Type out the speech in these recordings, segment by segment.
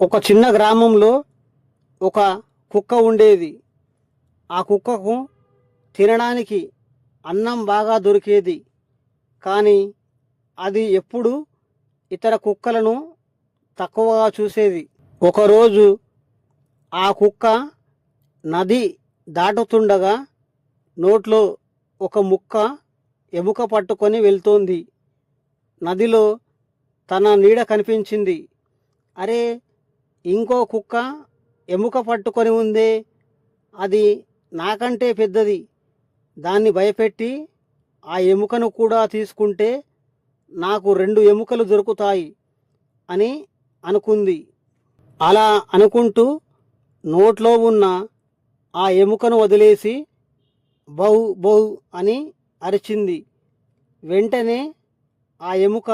ఒక చిన్న గ్రామంలో ఒక కుక్క ఉండేది. ఆ కుక్కకు తినడానికి అన్నం బాగా దొరికేది. కానీ అది ఎప్పుడు ఇతర కుక్కలను తక్కువగా చూసేది. ఒకరోజు ఆ కుక్క నది దాటుతుండగా నోట్లో ఒక ముక్క ఎముక పట్టుకొని వెళ్తోంది. నదిలో తన నీడ కనిపించింది. అరే ఇంకో కుక్క ఎముక పట్టుకొని ఉందే. అది నాకంటే పెద్దది. దాన్ని భయపెట్టి ఆ ఎముకను కూడా తీసుకుంటే నాకు రెండు ఎముకలు దొరుకుతాయి అని అనుకుంది. అలా అనుకుంటూ నోట్లో ఉన్న ఆ ఎముకను వదిలేసి బహు బహు అని అరిచింది. వెంటనే ఆ ఎముక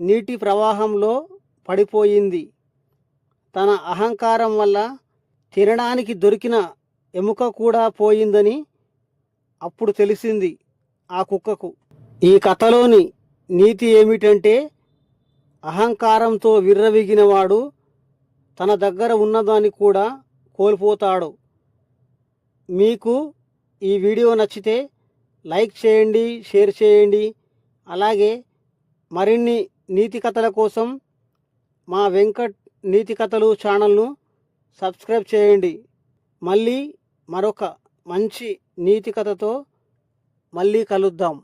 నీటి ప్రవాహంలో పడిపోయింది. తన అహంకారం వల్ల తినడానికి దొరికిన ఎముక కూడా పోయిందని అప్పుడు తెలిసింది ఆ కుక్కకు. ఈ కథలోని నీతి ఏమిటంటే అహంకారంతో విర్రవిగినవాడు తన దగ్గర ఉన్నదాన్ని కూడా కోల్పోతాడు. మీకు ఈ వీడియో నచ్చితే లైక్ చేయండి షేర్ చేయండి. అలాగే మరిన్ని నీతి కథల కోసం మా వెంకట్ నీతి కథలు ఛానల్ను సబ్స్క్రైబ్ చేయండి. మళ్ళీ మరొక మంచి నీతి కథతో మళ్ళీ కలుద్దాం.